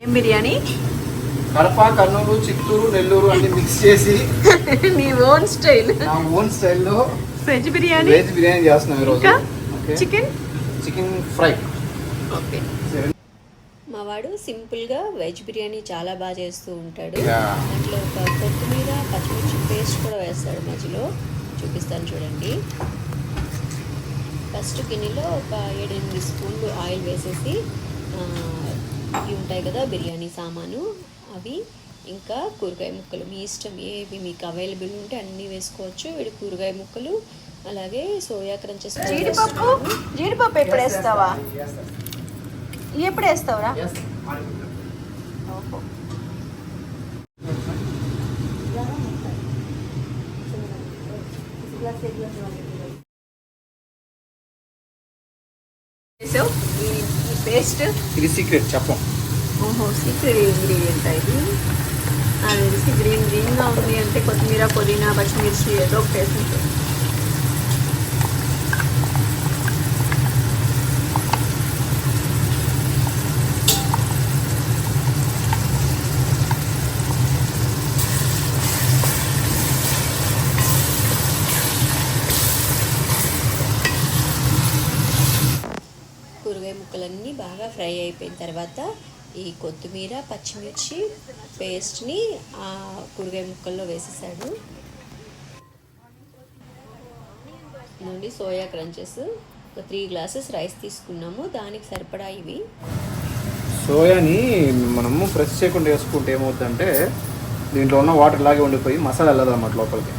ఏం బిర్యానీ? కడప కర్నూలు చిత్తూరు నెల్లూరు అన్ని మిక్స్ చేసి నీ ఓన్ స్టైల్ నా ఓన్ స్టైల్లో వెజ్ బిర్యానీ? వెజ్ బిర్యానీ చేస్తున్నాం ఈరోజు. చికెన్ చికెన్ ఫ్రై ఓకే మా వాడు సింపుల్గా వెజ్ బిర్యానీ చాలా బాగా చేస్తూ ఉంటాడు. దాంట్లో ఒక కొత్తిమీర పచ్చిమిర్చి పేస్ట్ కూడా వేస్తాడు మధ్యలో. చూపిస్తాను చూడండి. ఫస్ట్ గిన్నెలో ఒక ఏడెనిమిది స్పూన్లు ఆయిల్ వేసేసి ఆ, ఇవి ఉంటాయి కదా బిర్యానీ సామాను అవి ఇంకా కూరగాయ ముక్కలు మీ ఇష్టం ఏవి మీకు అవైలబుల్ ఉంటే అన్నీ వేసుకోవచ్చు వీడి కూరగాయ ముక్కలు అలాగే సోయా క్రంచెస్ జీడిపప్పు. జీడిపప్పు ఎప్పుడు వేస్తావా ఎప్పుడు వేస్తావురా ఓహో. పేస్ట్. ఇది సీక్రెట్ చెప్పం. ఓహో సీక్రెట్ ఇంగ్రీడియంట్ ఇది? నాకు తెలిసి గ్రీన్ గ్రీన్గా ఉంది అంటే కొత్తిమీర పుదీనా పచ్చిమిర్చి ఏదో ఒక టేస్ట్ ఉంటుంది కూరగాయ ముక్కలన్నీ బాగా ఫ్రై అయిపోయిన తర్వాత ఈ కొత్తిమీర పచ్చిమిర్చి పేస్ట్ని ఆ కూరగాయ ముక్కల్లో వేసేసాడు నుండి సోయా క్రంచెస్. ఒక త్రీ గ్లాసెస్ రైస్ తీసుకున్నాము. దానికి సరిపడా ఇవి. సోయాని మనము ప్రెస్ చేయకుండా వేసుకుంటే ఏమవుతుందంటే దీంట్లో ఉన్న వాటర్ ఇలాగే ఉండిపోయి మసాలా వెళ్ళదు అన్నమాట లోపలికి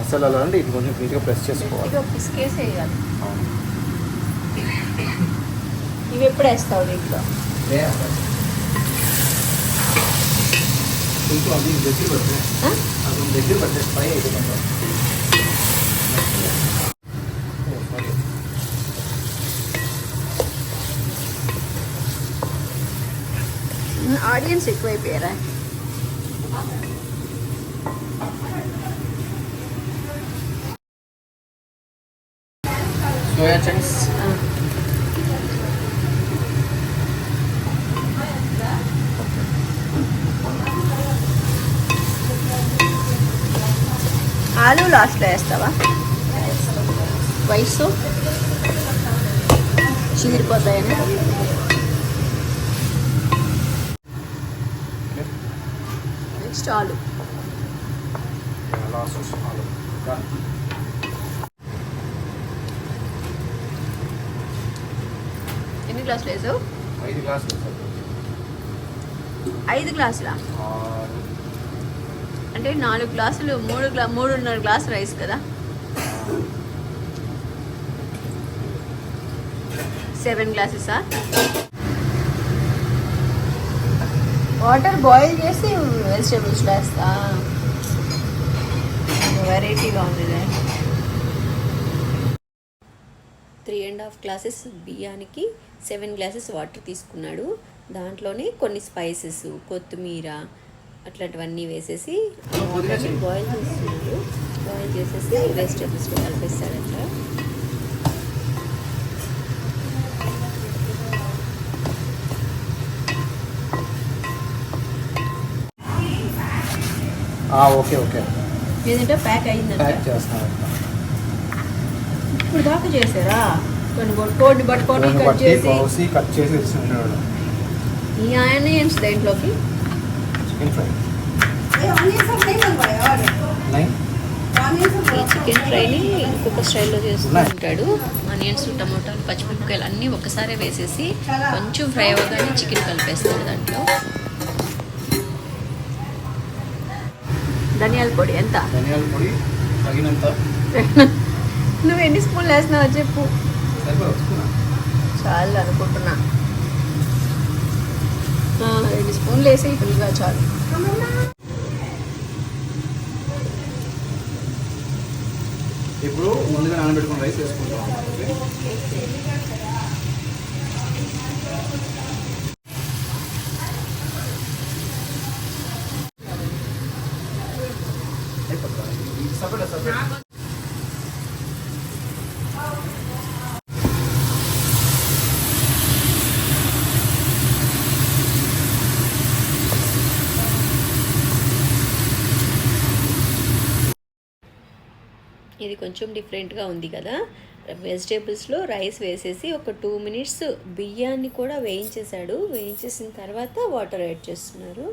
మసాలా వెళ్ళాలంటే ఇది కొంచెం నీట్గా ప్రెస్ చేసుకోవాలి. ఇది ఒక పిసికేసి వేయాలి ఇవి ఎప్పుడు వేస్తావు దీంట్లో కొంచెం అది ఆలు లాస్ట్లో వేస్తావా? వయసు చీరిపోతాయని నెక్స్ట్ ఆలు. ఎన్ని గ్లాసులు వేసావు? ఐదు గ్లాసులు సరిపోతుంది. ఐదు గ్లాసులా అంటే నాలుగు గ్లాసులు మూడు గ్లా మూడున్నర గ్లాసు రైస్ కదా? సెవెన్ గ్లాసెసా వాటర్ బాయిల్ చేసి వెజిటేబుల్స్ వేస్తా. వెరైటీగా ఉంది. త్రీ అండ్ హాఫ్ గ్లాసెస్ బియ్యానికి సెవెన్ గ్లాసెస్ వాటర్ తీసుకున్నాడు. దాంట్లోనే కొన్ని స్పైసెస్ కొత్తిమీర అట్లాంటివన్నీ వేసేసి వాటర్ని బాయిల్ చేస్తున్నాడు బాయిల్ చేసేసి వెజిటేబుల్స్లో కలిపేస్తాడంట ఆ, ఓకే ఓకే. ఏంటంటే ప్యాక్ అయిందంట. ప్యాక్ చేస్తాను ఇప్పుడు దాకా చేశారా? కొన్ని పట్టుకొని కొన్ని కట్ చేసి కట్ చేసి ఇస్తుంటాడు ఈ ఆనియన్స్ దేంట్లోకి చికెన్ ఫ్రైని ఇంకొక స్టైల్లో చేస్తూ ఉంటాడు. ఆనియన్స్ టమోటాలు పచ్చిమిరపకాయలు అన్నీ ఒకసారి వేసేసి కొంచెం ఫ్రై అవ్వగానే చికెన్ కలిపేస్తాడు దాంట్లో. ధనియాల పొడి ఎంత? ధనియాల పొడి తగినంత. నువ్వు ఎన్ని స్పూన్లు వేసినావో చెప్పు. చాలు అనుకుంటున్నా. రెండు స్పూన్లు వేసి ఫుల్గా చాలు. ఇప్పుడు ముందుగా నానబెట్టుకుని రైస్ వేసుకుంటాం. ఇది కొంచెం డిఫరెంట్గా ఉంది కదా. వెజిటేబుల్స్లో రైస్ వేసేసి ఒక టూ మినిట్స్ బియ్యాన్ని కూడా వేయించేశాడు. వేయించేసిన తర్వాత వాటర్ యాడ్ చేస్తున్నారు.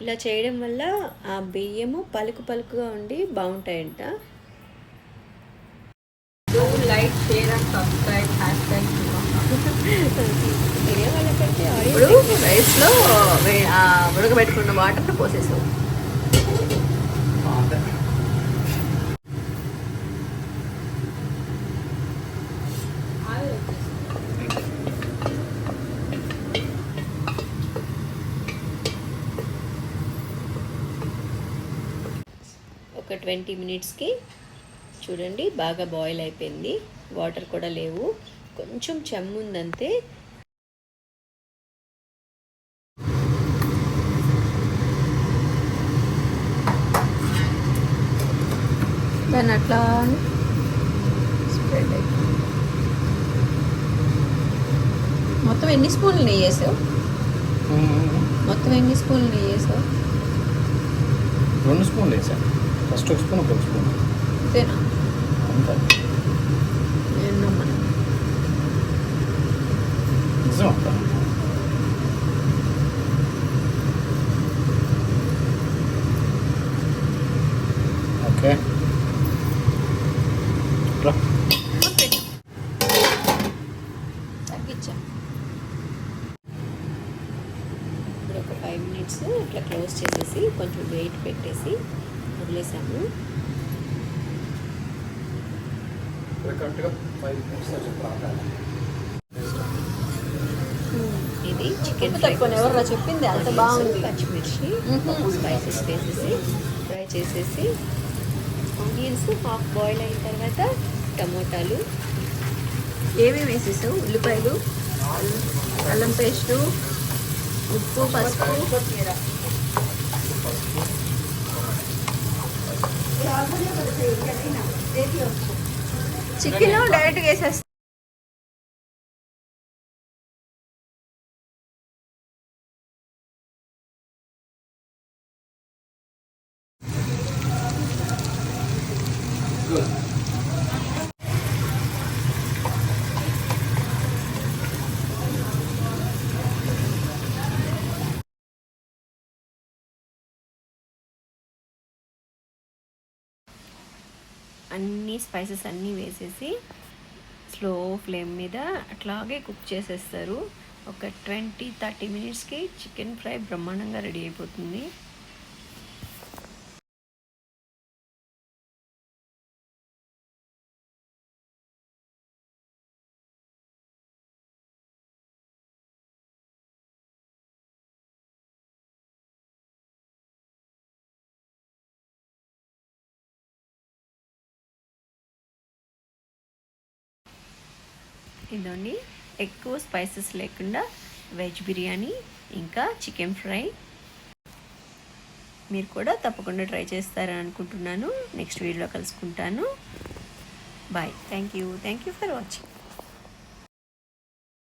ఇలా చేయడం వల్ల ఆ బియ్యము పలుకు పలుకుగా ఉండి బాగుంటాయంట. Like share and subscribe hashtag వేరే వాళ్ళకంటే ఇప్పుడు ఆడియన్స్ రైస్లో ఉడకబెట్టుకున్న వాటర్ పోసేసాం అంతే ఒక ట్వంటీ మినిట్స్కి చూడండి బాగా బాయిల్ అయిపోయింది. వాటర్ కూడా లేవు. కొంచెం చెమ్ము ఉందంతే. దాన్ని అట్లా స్ప్రెడ్ అయిపోయింది మొత్తం ఎన్ని స్పూన్లు నెయ్యి వేసావు? మొత్తం ఎన్ని స్పూన్లు నెయ్యి వేసావు? రెండు స్పూన్లు వేసాను ఫస్ట్ ఒక స్పూన్ ఒక స్పూన్ అంతేనా. నిజం అంతా ఓకే. ఇప్పుడు ఒక ఫైవ్ మినిట్స్ ఇట్లా క్లోజ్ చేసేసి కొంచెం వెయిట్ పెట్టేసి వదిలేసాము. ఇది చికెన్ ఎవర్రా చెప్పింది అంత బాగుంది. పచ్చిమిర్చి. స్పైసెస్ వేసేసి ఫ్రై చేసేసి ఆనియన్స్ హాఫ్ బాయిల్ అయిన తర్వాత టమోటాలు. ఏమేమి వేసేసావు? ఉల్లిపాయలు అల్లం పేస్టు ఉప్పు పసుపు. కొత్తిమీర. చికెన్ డైరెక్ట్గా వేసేస్తా Good. స్పైసెస్ అన్నీ వేసేసి స్లో ఫ్లేమ్ మీద అట్లాగే కుక్ చేసేస్తారు. ఒక ట్వంటీ థర్టీ మినిట్స్కి చికెన్ ఫ్రై బ్రహ్మాండంగా రెడీ అయిపోతుంది. ఇదండి. ఎక్కువ స్పైసెస్ లేకుండా వెజ్ బిర్యానీ ఇంకా చికెన్ ఫ్రై మీరు కూడా తప్పకుండా ట్రై చేస్తారని అనుకుంటున్నాను. నెక్స్ట్ వీడియోలో కలుసుకుంటాను. Bye thank you thank you for watching